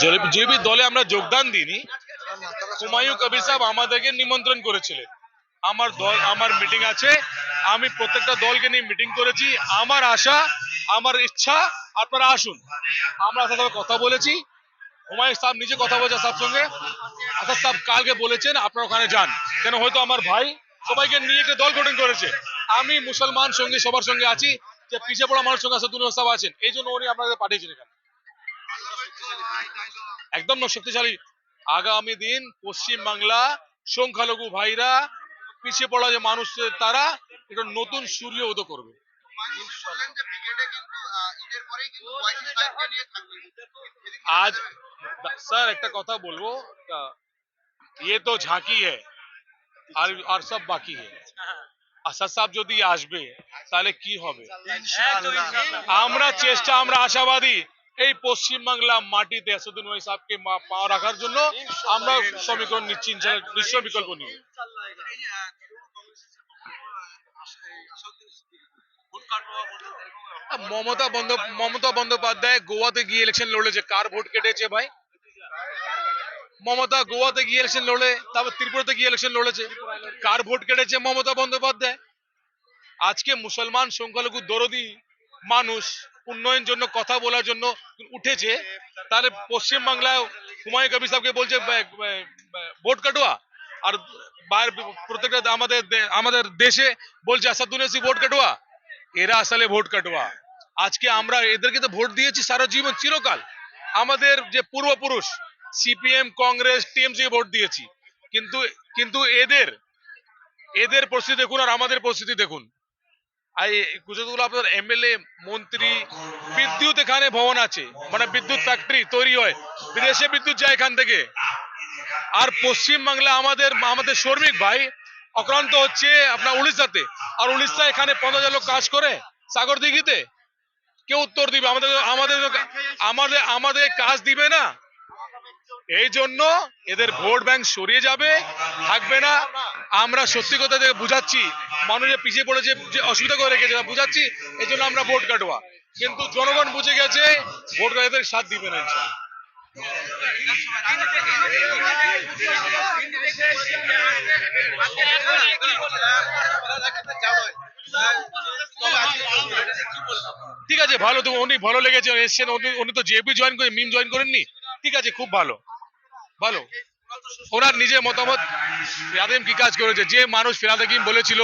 যে দলে আমরা যোগদান দিইনি। হুমায়ুন কবির সাহেব আমাদেরকে নিমন্ত্রণ করেছিলেন। আমার দল আমার মিটিং আছে। আমি প্রত্যেকটা দলকে নিয়ে মিটিং করেছি। আমার আশা, আমার ইচ্ছা, আপনারা আসুন। আমরা আসার সাথে কথা বলেছি। হুমায়ুন সাহেব নিজে কথা বলেছে সব সঙ্গে। আসাদ সাহেব কালকে বলেছেন, আপনারা ওখানে যান। কেন হয়তো আমার ভাই সবাইকে নিয়ে একটা দল গঠন করেছে। আমি মুসলমান সঙ্গে, সবার সঙ্গে আছি। যে পিছিয়ে পড়া মানুষ সঙ্গে আসাদুল সাহেব আছেন, এই জন্য উনি আপনাদের পাঠিয়েছেন এখানে। একদম শক্তিশালী। আগামী দিন পশ্চিম সংখ্যালঘু ভাইরা পিছিয়ে পড়া যে মানুষ তারা একটা নতুন সূর্য উদয় করবে। আজ স্যার একটা কথা বলব ইয়ে তো ঝাঁকি হ্যাঁ আর আর সব বাকি হ্যাঁ আসাদ সাহেব যদি আসবে তাহলে কি হবে? আমরা চেষ্টা আমরা আশাবাদী। এই পশ্চিম বাংলা মাটিতে আসাদুল ওয়াই সাহেবকে মা- পা রাখার জন্য আমরা সমীকরণ নিচ্ছি নিশ্চয় বিকল্প নিব মমতা বন্দ মমতা বন্দ্যোপাধ্যায় গোয়াতে গিয়ে ইলেকশন লড়েছে কার ভোট কেটেছে ভাই? মমতা গোয়াতে গিয়ে ইলেকশন লড়ে তারপর ত্রিপুরাতে গিয়ে ইলেকশন লড়েছে কার ভোট কেটেছে মমতা বন্দ্যোপাধ্যায়? আজকে মুসলমান সংখ্যালঘু দরদি মানুষ উন্নয়ন জন্য, কথা বলার জন্য উঠেছে। তাহলে পশ্চিম বাংলায় হুমায়ুন কবির সাহেবকে বলছে ভোট কাটোয়া। আর বাইরে প্রত্যেকটা আমাদের আমাদের দেশে বলছে আসাদুন্নেসি ভোট কাটোয়া। এরা আসলে ভোট কাটোয়া। আজকে আমরা এদেরকে তো ভোট দিয়েছি সারা জীবন, চিরকাল। আমাদের যে পূর্বপুরুষ, সিপিএম, কংগ্রেস টিএমসি ভোট দিয়েছি। কিন্তু কিন্তু এদের এদের পরিস্থিতি দেখুন আর আমাদের পরিস্থিতি দেখুন। গুজরাটগুলো আপনার এমএলএ মন্ত্রী, বিদ্যুৎ এখানে ভবন আছে। মানে বিদ্যুৎ ফ্যাক্টরি তৈরি হয়। বিদেশে বিদ্যুৎ যায় এখান থেকে। আর আমাদের আমাদের শ্রমিক ভাই আক্রান্ত হচ্ছে আপনার উড়িষ্যাতে। আর উড়িষ্যা এখানে হাজার লোক কাজ করে। সাগর দিঘিতে। কেউ উত্তর দিবে? আমাদের আমাদের আমাদের আমাদের কাজ দিবে না। এই জন্য এদের ভোট ব্যাংক সরিয়ে যাবে, থাকবে না। আমরা সত্যি কথা থেকে বুঝাচ্ছি মানুষের পিছিয়ে পড়েছে, যে অসুবিধা করে রেখেছে বুঝাচ্ছি, এই জন্য আমরা ভোট কাটবা কিন্তু জনগণ বুঝে গেছে, ভোট কাটা এদের সাথ দিবে না ঠিক আছে, ভালো তো, উনি ভালো লেগেছে, এসছেন, উনি তো জেপি জয়েন করে, মিম জয়েন করেননি। ঠিক আছে, খুব ভালো। ভালো। ওনার নিজের মতামত ইয়াদিম কি কাজ করেছে? যে মানুষ ফিরাদ হাকিম বলেছিল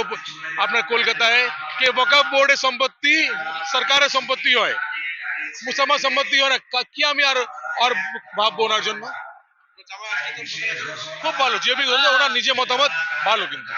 আপনার কলকাতায়, কে ওয়াকফ বোর্ডের সম্পত্তি সরকারের সম্পত্তি হয়। মুসলমান সম্পত্তি হয় না। কা- কি আমি আর আর ভাববো ওনার জন্য? খুব ভালো। যে বি ওনার নিজের মতামত ভালো কিন্তু।